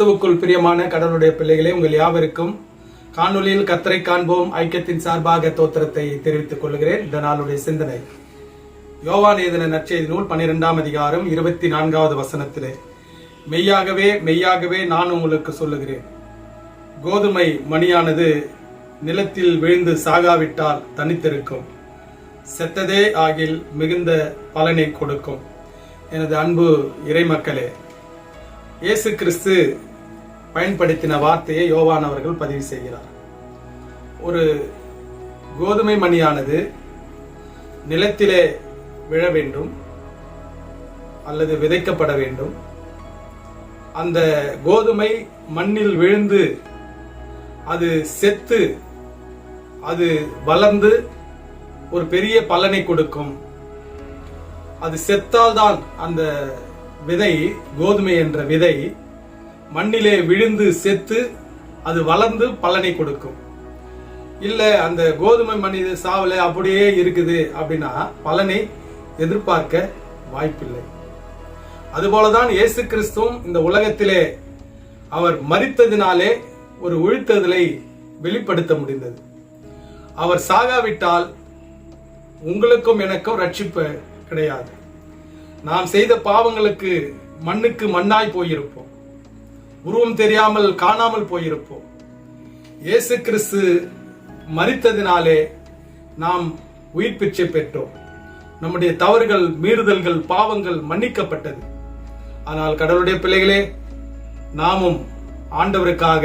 கிறிஸ்துவுக்குள் பிரியமான கடவுளுடைய பிள்ளைகளே உங்கள் யாவருக்கும் காணொலியில் கத்தரை காண்போம். ஐக்கியத்தின் சார்பாக தோத்திரத்தை தெரிவித்துக் கொள்கிறேன். இந்த நாளுடைய சிந்தனை. யோவான் ஏதன நற்செய்தி நூல் பன்னிரெண்டாம் அதிகாரம் இருபத்தி நான்காவது வசனத்திலே மெய்யாகவே மெய்யாகவே நான் உங்களுக்கு சொல்லுகிறேன். கோதுமை மணியானது நிலத்தில் விழுந்து சாகாவிட்டால் தனித்திருக்கும். செத்ததே ஆகில் மிகுந்த பலனை கொடுக்கும். எனது அன்பு இறைமக்களே இயேசு கிறிஸ்து பயன்படுத்தின வார்த்தையை யோவான் அவர்கள் பதிவு செய்கிறார். ஒரு கோதுமை மணியானது நிலத்திலே விழ வேண்டும் அல்லது விதைக்கப்பட வேண்டும். அந்த கோதுமை மண்ணில் விழுந்து அது செத்து அது வளர்ந்து ஒரு பெரிய பலனை கொடுக்கும். அது செத்தால்தான் அந்த விதை கோதுமை என்ற விதை மண்ணிலே விழுந்து செத்து அது வளர்ந்து பலனை கொடுக்கும். இல்ல அந்த கோதுமை மணி சாவல அப்படியே இருக்குது அப்படின்னா பலனை எதிர்பார்க்க வாய்ப்பில்லை. அதுபோலதான் இயேசு கிறிஸ்துவும் இந்த உலகத்திலே அவர் மறித்ததினாலே ஒரு உழுத்ததலை வெளிப்படுத்த முடிந்தது. அவர் சாகாவிட்டால் உங்களுக்கும் எனக்கும் ரட்சிப்பு கிடையாது. நாம் செய்த பாவங்களுக்கு மண்ணுக்கு மண்ணாய் போயிருப்போம். உருவம் தெரியாமல் காணாமல் போயிருப்போம். இயேசு கிறிஸ்து மறித்ததினாலே நாம் உயிர் பிச்சை பெற்றோம். நம்முடைய தவறுகள் மீறுதல்கள் பாவங்கள் மன்னிக்கப்பட்டது. ஆனால் கடவுளுடைய பிள்ளைகளே நாமும் ஆண்டவருக்காக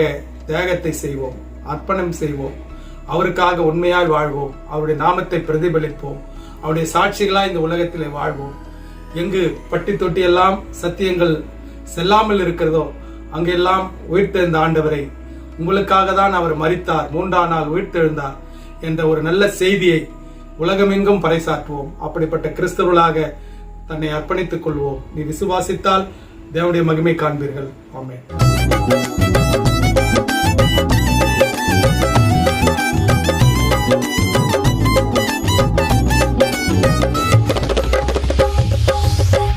தியாகத்தை செய்வோம் அர்ப்பணம் செய்வோம். அவருக்காக உண்மையாய் வாழ்வோம். அவருடைய நாமத்தை பிரதிபலிப்போம். அவருடைய சாட்சிகளாய் இந்த உலகத்திலே வாழ்வோம். எங்கு பட்டி தொட்டி எல்லாம் சத்தியங்கள் செல்லாமல் இருக்கிறதோ அங்கெல்லாம் உயிர்த்தெழுந்த ஆண்டவரை உங்களுக்காக தான் அவர் மறித்தார் மூன்றாம் நாள் உயிர்த்தெழுந்தார் என்ற ஒரு நல்ல செய்தியை உலகமெங்கும் பறைசாற்றுவோம். அப்படிப்பட்ட கிறிஸ்தவர்களாக தன்னை அர்ப்பணித்துக் கொள்வோம். நீ விசுவாசித்தால் தேவனுடைய மகிமை காண்பீர்கள். ஆமே